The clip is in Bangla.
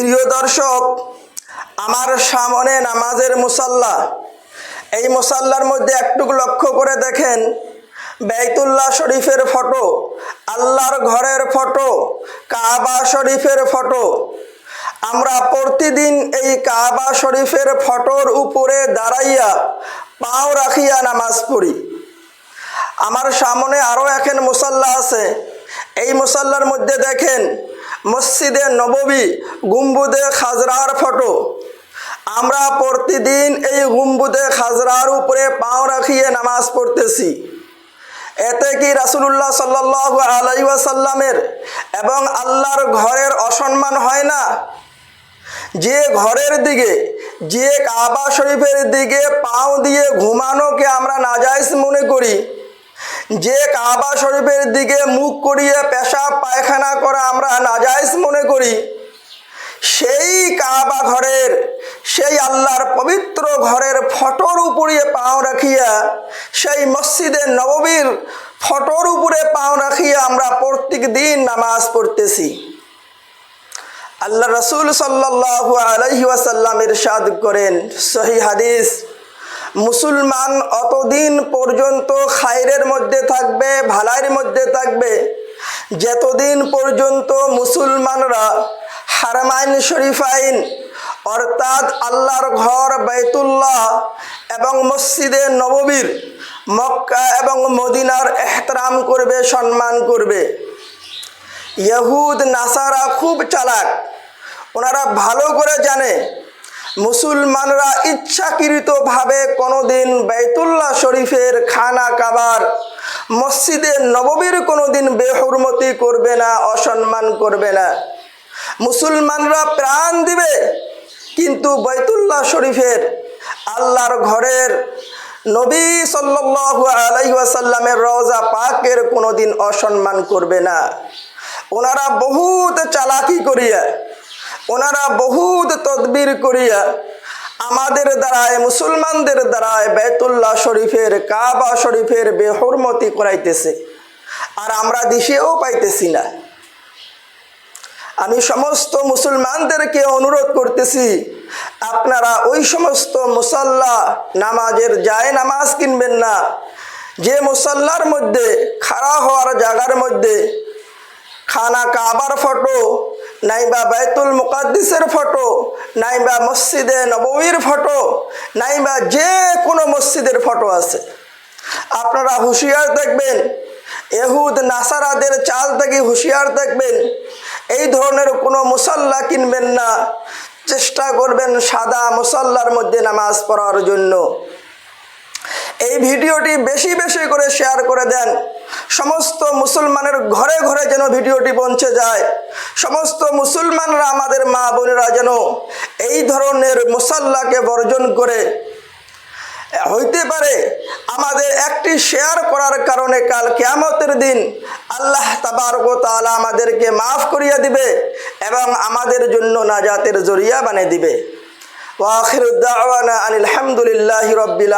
প্রিয় দর্শক, আমার সামনে নামাজের মুসাল্লা। এই মুসাল্লার মধ্যে একটুকু লক্ষ্য করে দেখেন বেতুল্লাহ শরীফের ফটো, আল্লাহর ঘরের ফটো, কাবা শরীফের ফটো। আমরা প্রতিদিন এই কাবা শরীফের ফটোর উপরে দাঁড়াইয়া পাও রাখিয়া নামাজ পড়ি। আমার সামনে আরও এখন মুসাল্লা আছে। এই মুসাল্লার মধ্যে দেখেন মসজিদে নববী, গুম্বুদে খাজরার ফটো। আমরা প্রতিদিন এই গুম্বুদে খাজরার উপরে পাও রাখিয়ে নামাজ পড়তেছি। এতে কি রাসুলুল্লাহ সাল্লাহ আলাইসাল্লামের এবং আল্লাহর ঘরের অসম্মান হয় না? যে ঘরের দিকে, যে কাবা শরীফের দিকে পাও দিয়ে ঘুমানোকে আমরা নাজাইজ মনে করি যে কাবা শরীফের দিকে মুখ করিয়ে পেশাব পায়খানা করা আমরা নাজাইজ মনে করি, সেই কাবা ঘরের, সেই আল্লাহর পবিত্র ঘরের ফটোর উপরে পাও রাখিয়া, সেই মসজিদে নববীর ফটোর উপরে পাও রাখিয়া আমরা প্রত্যেক দিন নামাজ পড়তেছি। আল্লাহ রসুল সাল্লাহু আলহি ওয়াসাল্লাম ইরশাদ করেন, সহি হাদিস মুসলমান অতদিন পর্যন্ত খায়রের মধ্যে থাকবে, ভালাইয়ের মধ্যে থাকবে। যতদিন পর্যন্ত মুসলমানরা হারমাইন শরীফাইন অর্থাৎ আল্লাহর ঘর, বাইতুল্লাহ এবং মসজিদে নববীর, মক্কা এবং মদিনার এহতরাম করবে, সম্মান করবে। ইহুদ, নাসারা খুব চালাক। ওনারা ভালো করে জানে মুসলমানরা ইচ্ছাকৃতভাবে কোনোদিন বেতুল্লাহ শরীফের খানা কাবার মসজিদে নববীর কোনোদিন বেহরমতি করবে না, অসম্মান করবে না। মুসলমানরা প্রাণ দিবে, কিন্তু বৈতুল্লাহ শরীফের আল্লাহর ঘরের নবী সাল্লাল্লাহু আলাইহি ওয়াসাল্লামের রওজা পাকের কোনোদিন অসম্মান করবে না। ওনারা বহুত চালাকি করিয়া ওনারা বহুত তদবির করিয়া আমাদের দ্বারায়, মুসলমানদের দ্বারায় বেতুল্লাহ শরীফের কাবা শরীফের বেহরমতি করাইতেছে। আর আমরা দিশেও পাইতেছি না। আমি সমস্ত মুসলমানদেরকে অনুরোধ করতেছি, আপনারা ওই সমস্ত মুসল্লা নামাজের যায় নামাজ কিনবেন না। যে মুসল্লার মধ্যে খাড়া হওয়ার জায়গার মধ্যে খানা কাবার ফটো নাইবা বাইতুল মুকাদ্দিসের ফটো, নাইবা মসজিদে নববীর ফটো, নাইবা যে কোনো মসজিদের ফটো আছে। আপনারা হুঁশিয়ার দেখবেন, এহুদ নাসারাদের চাল থেকে হুঁশিয়ার দেখবেন, এই ধরনের কোনো মুসল্লা কিনবেন না। চেষ্টা করবেন সাদা মুসল্লার মধ্যে নামাজ পড়ার জন্য। এই ভিডিওটি বেশি বেশি করে শেয়ার করে দেন। সমস্ত মুসলমানের ঘরে ঘরে যেন ভিডিওটি পৌঁছে যায়। সমস্ত মুসলমানরা আমাদের মা বোনেরা যেন এই ধরনের মুসাল্লাকে বর্জন করে, হইতে পারে আমাদের একটি শেয়ার করার কারণে কাল কেয়ামতের দিন আল্লাহ তাবারক তাআলা আমাদেরকে মাফ করিয়া দিবে এবং আমাদের জন্য নাজাতের জরিয়া বানিয়ে দিবে। ওয়াখির আনিল হামদুলিল্লাহি রব্বিল